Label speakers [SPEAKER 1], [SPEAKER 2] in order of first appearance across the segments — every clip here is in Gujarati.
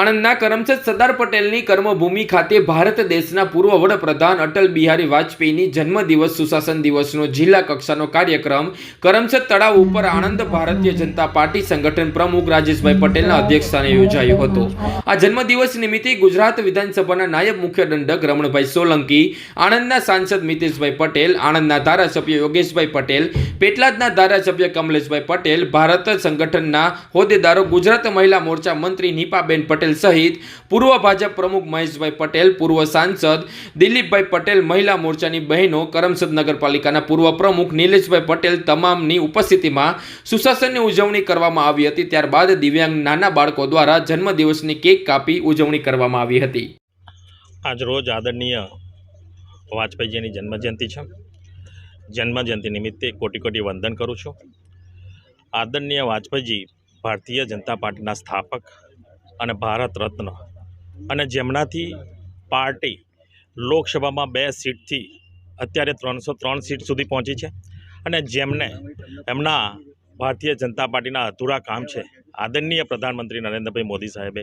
[SPEAKER 1] આણંદના કરમસદ સરદાર પટેલની કર્મભૂમિ ખાતે ભારત દેશના પૂર્વ વડાપ્રધાન અટલ બિહારી વાજપેયીની જન્મદિવસ, સુશાસન દિવસનો જિલ્લા કક્ષાનો કાર્યક્રમ કરમસદ તળાવ ઉપર આણંદ ભારતીય જનતા પાર્ટી સંગઠન પ્રમુખ રાજેશભાઈ પટેલના અધ્યક્ષસ્થાને યોજાયો હતો. આ જન્મદિવસ નિમિત્તે ગુજરાત વિધાનસભાના નાયબ મુખ્ય દંડક રમણભાઈ સોલંકી, આણંદના સાંસદ મિતેશભાઈ પટેલ, આણંદના ધારાસભ્ય યોગેશભાઈ પટેલ, પેટલાદના ધારાસભ્ય કમલેશભાઈ પટેલ, ભારત સંગઠનના હોદ્દેદારો, ગુજરાત મહિલા મોરચા મંત્રી નીપાબેન પટેલ સહિત પૂર્વ ભાજપ પ્રમુખ મહેશભાઈ પટેલ, પૂર્વ સાંસદ દિલીપભાઈ પટેલ, મહિલા મોરચાની બહેનો, કરમસદ નગરપાલિકાના પૂર્વ પ્રમુખ નિલેશભાઈ પટેલ તમામની ઉપસ્થિતિમાં સુશાસનની ઉજવણી કરવામાં આવી હતી. ત્યારબાદ દિવ્યાંગ નાના બાળકો દ્વારા જન્મદિવસની કેક કાપી ઉજવણી કરવામાં આવી હતી.
[SPEAKER 2] આજ રોજ આદરણીય વાજપેયીજીની જન્મજયંતિ છે. જન્મજયંતિ નિમિત્તે કોટી કોટી વંદન કરું છું. આદરણીય વાજપેયીજી, ભારતીય જનતા પાર્ટીના સ્થાપક અને ભારત રત્ન. અને જેમનાથી પાર્ટી લોકસભામાં બે સીટથી અત્યારે ત્રણસો ત્રણ સીટ સુધી પહોંચી છે. અને જેમને એમના ભારતીય જનતા પાર્ટીના અધૂરા કામ છે. આદરણીય પ્રધાનમંત્રી નરેન્દ્રભાઈ મોદી સાહેબે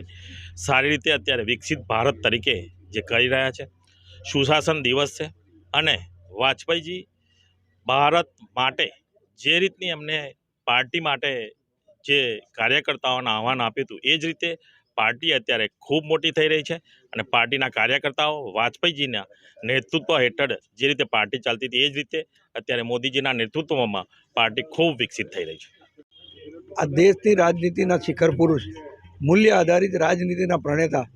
[SPEAKER 2] સારી રીતે અત્યારે વિકસિત ભારત તરીકે જે કરી રહ્યા છે. સુશાસન દિવસ છે અને વાજપેયીજી ભારત માટે જે રીતની એમને પાર્ટી માટે જે કાર્યકર્તાઓને આહવાન આપ્યું હતું, એ જ રીતે પાર્ટી અત્યારે ખૂબ મોટી થઈ રહી છે અને પાર્ટીના કાર્યકર્તાઓ વાજપેયીજીના નેતૃત્વ હેઠળ જે રીતે પાર્ટી ચાલતી હતી એ જ રીતે અત્યારે મોદીજીના નેતૃત્વમાં પાર્ટી ખૂબ વિકસિત થઈ રહી છે.
[SPEAKER 3] આ દેશની રાજનીતિના શિખર પુરુષ, મૂલ્ય આધારિત રાજનીતિના પ્રણેતા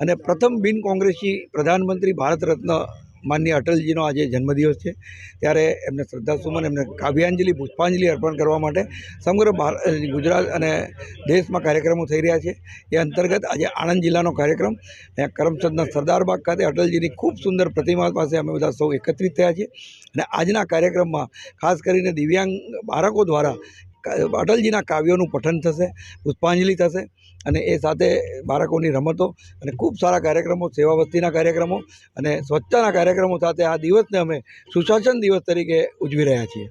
[SPEAKER 3] અને પ્રથમ બિન કોંગ્રેસી પ્રધાનમંત્રી ભારત રત્ન માનનીય અટલજીનો આજે જન્મદિવસ છે. ત્યારે એમને શ્રદ્ધાસુમન, એમને કાવ્યાંજલિ, પુષ્પાંજલિ અર્પણ કરવા માટે સમગ્ર ભાર- ગુજરાત અને દેશમાં કાર્યક્રમો થઈ રહ્યા છે. એ અંતર્ગત આજે આણંદ જિલ્લાનો કાર્યક્રમ, અહીંયા કરમસદના સરદારબાગ ખાતે અટલજીની ખૂબ સુંદર પ્રતિમા પાસે અમે બધા સૌ એકત્રિત થયા છીએ. અને આજના કાર્યક્રમમાં ખાસ કરીને દિવ્યાંગ બાળકો દ્વારા અટલજીના કાવ્યોનું પઠન થશે, પુષ્પાંજલિ થશે. અને એ સાથે બાળકોની રમતો અને ખૂબ સારા કાર્યક્રમો સેવા વસ્તીના કાર્યક્રમો અને સ્વચ્છતાના કાર્યક્રમો સાથે આ દિવસને અમે સુશાસન દિવસ તરીકે ઉજવી રહ્યા છીએ.